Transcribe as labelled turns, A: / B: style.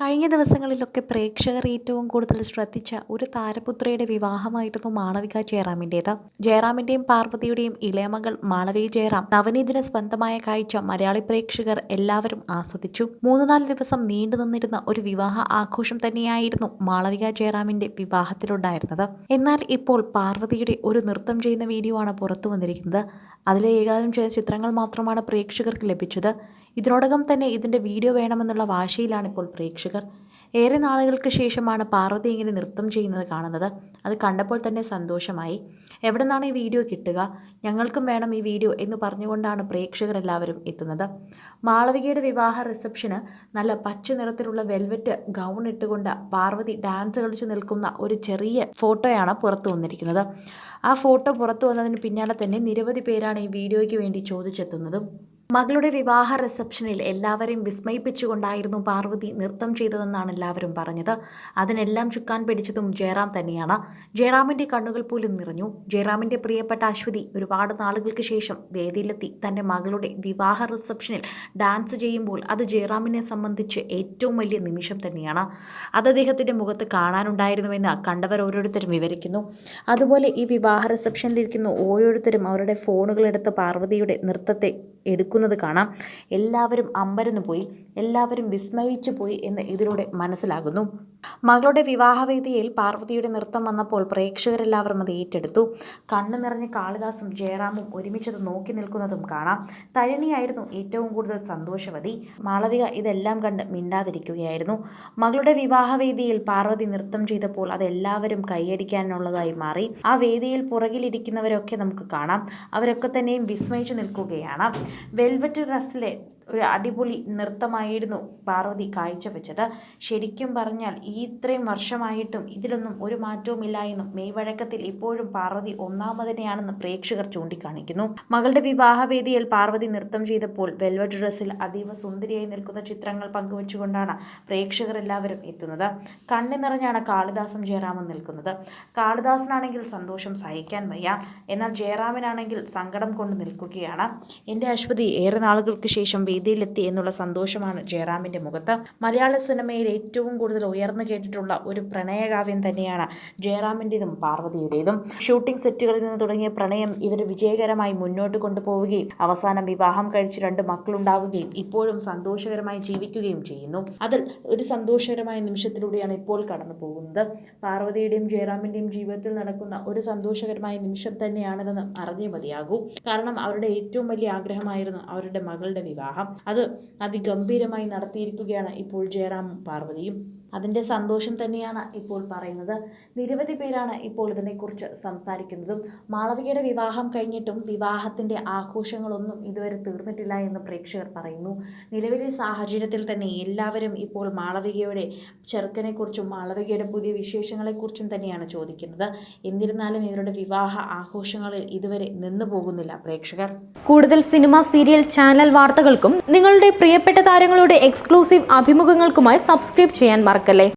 A: കഴിഞ്ഞ ദിവസങ്ങളിലൊക്കെ പ്രേക്ഷകർ ഏറ്റവും കൂടുതൽ ശ്രദ്ധിച്ച ഒരു താരപുത്രയുടെ വിവാഹമായിരുന്നു മാളവിക ജയറാമിന്റേത്. ജയറാമിന്റെയും പാർവതിയുടെയും ഇളയമകൾ മാളവിക ജയറാം നവനീതിന് സ്വന്തമായ കാഴ്ച മലയാളി പ്രേക്ഷകർ എല്ലാവരും ആസ്വദിച്ചു. മൂന്ന് നാല് ദിവസം നീണ്ടു നിന്നിരുന്ന ഒരു വിവാഹ ആഘോഷം തന്നെയായിരുന്നു മാളവിക ജയറാമിന്റെ വിവാഹത്തിലുണ്ടായിരുന്നത്. എന്നാൽ ഇപ്പോൾ പാർവതിയുടെ ഒരു നൃത്തം ചെയ്യുന്ന വീഡിയോ ആണ് പുറത്തു വന്നിരിക്കുന്നത്. അതിലെ ഏകാദം ചില ചിത്രങ്ങൾ മാത്രമാണ് പ്രേക്ഷകർക്ക് ലഭിച്ചത്. ഇതിനോടകം തന്നെ ഇതിന്റെ വീഡിയോ വേണമെന്നുള്ള വാശിയിലാണ് ഇപ്പോൾ പ്രേക്ഷകർ. ഏറെ നാളുകൾക്ക് ശേഷമാണ് പാർവതി ഇങ്ങനെ നൃത്തം ചെയ്യുന്നത് കാണുന്നത്. അത് കണ്ടപ്പോൾ തന്നെ സന്തോഷമായി. എവിടെ നിന്നാണ് ഈ വീഡിയോ കിട്ടുക? ഞങ്ങൾക്കും വേണം ഈ വീഡിയോ എന്ന് പറഞ്ഞുകൊണ്ടാണ് പ്രേക്ഷകർ എല്ലാവരും എത്തുന്നത്. മാളവികയുടെ വിവാഹ റിസപ്ഷന് നല്ല പച്ച നിറത്തിലുള്ള വെൽവെറ്റ് ഗൗൺ ഇട്ടുകൊണ്ട് പാർവതി ഡാൻസ് കളിച്ച് നിൽക്കുന്ന ഒരു ചെറിയ ഫോട്ടോയാണ് പുറത്തു വന്നിരിക്കുന്നത്. ആ ഫോട്ടോ പുറത്തു വന്നതിന് പിന്നാലെ തന്നെ നിരവധി പേരാണ് ഈ വീഡിയോയ്ക്ക് വേണ്ടി ചോദിച്ചെത്തുന്നതും. മകളുടെ വിവാഹ റിസപ്ഷനിൽ എല്ലാവരെയും വിസ്മയിപ്പിച്ചുകൊണ്ടായിരുന്നു പാർവതി നൃത്തം ചെയ്തതെന്നാണ് എല്ലാവരും പറഞ്ഞത്. അതിനെല്ലാം ചുക്കാൻ പിടിച്ചതും ജയറാം തന്നെയാണ്. ജയറാമിന്റെ കണ്ണുകൾ പോലും നിറഞ്ഞു. ജയറാമിന്റെ പ്രിയപ്പെട്ട അശ്വതി ഒരുപാട് നാളുകൾക്ക് ശേഷം വേദിയിലെത്തി തന്റെ മകളുടെ വിവാഹ റിസപ്ഷനിൽ ഡാൻസ് ചെയ്യുമ്പോൾ അത് ജയറാമിനെ സംബന്ധിച്ച് ഏറ്റവും വലിയ നിമിഷം തന്നെയാണ്. അത് അദ്ദേഹത്തിന്റെ മുഖത്ത് കാണാനുണ്ടായിരുന്നുവെന്ന് കണ്ടവർ ഓരോരുത്തരും വിവരിക്കുന്നു. അതുപോലെ ഈ വിവാഹ റിസപ്ഷനിലിരിക്കുന്ന ഓരോരുത്തരും അവരുടെ ഫോണുകളെടുത്ത് പാർവതിയുടെ നൃത്തത്തെ എടുക്കുന്നത് കാണാം. എല്ലാവരും അമ്പരന്ന് പോയി എല്ലാവരും വിസ്മയിച്ചു പോയി എന്ന് ഇതിലൂടെ മനസ്സിലാകുന്നു. മകളുടെ വിവാഹവേദിയിൽ പാർവതിയുടെ നൃത്തം വന്നപ്പോൾ പ്രേക്ഷകരെല്ലാവരും അത് ഏറ്റെടുത്തു. കണ്ണു നിറഞ്ഞ് കാളിദാസും ജയറാമും ഒരുമിച്ചത് നോക്കി നിൽക്കുന്നതും കാണാം. തരിണിയായിരുന്നു ഏറ്റവും കൂടുതൽ സന്തോഷവതി. മാളവിക ഇതെല്ലാം കണ്ട് മിണ്ടാതിരിക്കുകയായിരുന്നു. മകളുടെ വിവാഹവേദിയിൽ പാർവതി നൃത്തം ചെയ്തപ്പോൾ അതെല്ലാവരും കൈയടിക്കാനുള്ളതായി മാറി. ആ വേദിയിൽ പുറകിലിരിക്കുന്നവരൊക്കെ നമുക്ക് കാണാം. അവരൊക്കെ തന്നെയും വിസ്മയിച്ചു നിൽക്കുകയാണ്. വെൽവെറ്റ് ഡ്രസ്സിലെ ഒരു അടിപൊളി നൃത്തമായിരുന്നു പാർവതി കാഴ്ചവെച്ചത്. ശരിക്കും പറഞ്ഞാൽ ഇത്രയും വർഷമായിട്ടും ഇതിലൊന്നും ഒരു മാറ്റവും ഇല്ല എന്നും മെയ് വഴക്കത്തിൽ ഇപ്പോഴും പാർവതി ഒന്നാമതിനെയാണെന്ന് പ്രേക്ഷകർ ചൂണ്ടിക്കാണിക്കുന്നു. മകളുടെ വിവാഹവേദിയിൽ പാർവതി നൃത്തം ചെയ്തപ്പോൾ വെൽവെറ്റ് ഡ്രസ്സിൽ അതീവ സുന്ദരിയായി നിൽക്കുന്ന ചിത്രങ്ങൾ പങ്കുവച്ചുകൊണ്ടാണ് പ്രേക്ഷകർ എല്ലാവരും എത്തുന്നത്. കണ്ണി നിറഞ്ഞാണ് കാളിദാസും ജയറാമും നിൽക്കുന്നത്. കാളിദാസനാണെങ്കിൽ സന്തോഷം സഹിക്കാൻ വയ്യ. എന്നാൽ ജയറാമിനാണെങ്കിൽ സങ്കടം കൊണ്ട് നിൽക്കുകയാണ്. എന്റെ അശ്വതി ഏറെ നാളുകൾക്ക് ശേഷം വേദിയിലെത്തി എന്നുള്ള സന്തോഷമാണ് ജയറാമിന്റെ മുഖത്ത്. മലയാള സിനിമയിൽ ഏറ്റവും കൂടുതൽ ഉയർന്നു കേട്ടിട്ടുള്ള ഒരു പ്രണയകാവ്യം തന്നെയാണ് ജയറാമിന്റെതും പാർവതിയുടേതും. ഷൂട്ടിംഗ് സെറ്റുകളിൽ നിന്ന് തുടങ്ങിയ പ്രണയം ഇവർ വിജയകരമായി മുന്നോട്ട് കൊണ്ടുപോവുകയും അവസാനം വിവാഹം കഴിച്ച് രണ്ട് മക്കളുണ്ടാവുകയും ഇപ്പോഴും സന്തോഷകരമായി ജീവിക്കുകയും ചെയ്യുന്നു. അതിൽ ഒരു സന്തോഷകരമായ നിമിഷത്തിലൂടെയാണ് ഇപ്പോൾ കടന്നു പോകുന്നത്. പാർവതിയുടെയും ജയറാമിന്റെയും ജീവിതത്തിൽ നടക്കുന്ന ഒരു സന്തോഷകരമായ നിമിഷം തന്നെയാണിതെന്ന് അറിഞ്ഞേ മതിയാകൂ. കാരണം അവരുടെ ഏറ്റവും വലിയ ആഗ്രഹമായിരുന്നു അവരുടെ മകളുടെ വിവാഹം. അത് അതിഗംഭീരമായി നടത്തിയിരിക്കുകയാണ് ഇപ്പോൾ ജയറാമും പാർവതിയും. അതിന്റെ സന്തോഷം തന്നെയാണ് ഇപ്പോൾ പറയുന്നത്. നിരവധി പേരാണ് ഇപ്പോൾ ഇതിനെക്കുറിച്ച് സംസാരിക്കുന്നതും. മാളവികയുടെ വിവാഹം കഴിഞ്ഞിട്ടും വിവാഹത്തിന്റെ ആഘോഷങ്ങളൊന്നും ഇതുവരെ തീർന്നിട്ടില്ല എന്ന് പ്രേക്ഷകർ പറയുന്നു. നിലവിലെ സാഹചര്യത്തിൽ തന്നെ എല്ലാവരും ഇപ്പോൾ മാളവികയുടെ ചെറുക്കനെക്കുറിച്ചും മാളവികയുടെ പുതിയ വിശേഷങ്ങളെക്കുറിച്ചും തന്നെയാണ് ചോദിക്കുന്നത്. എന്നിരുന്നാലും ഇവരുടെ വിവാഹ ആഘോഷങ്ങളിൽ ഇതുവരെ നിന്നു പോകുന്നില്ല പ്രേക്ഷകർ.
B: കൂടുതൽ സിനിമ സീരിയൽ ചാനൽ വാർത്തകൾക്കും നിങ്ങളുടെ പ്രിയപ്പെട്ട താരങ്ങളുടെ എക്സ്ക്ലൂസീവ് അഭിമുഖങ്ങൾക്കുമായി സബ്സ്ക്രൈബ് ചെയ്യാൻ பார்க்கலை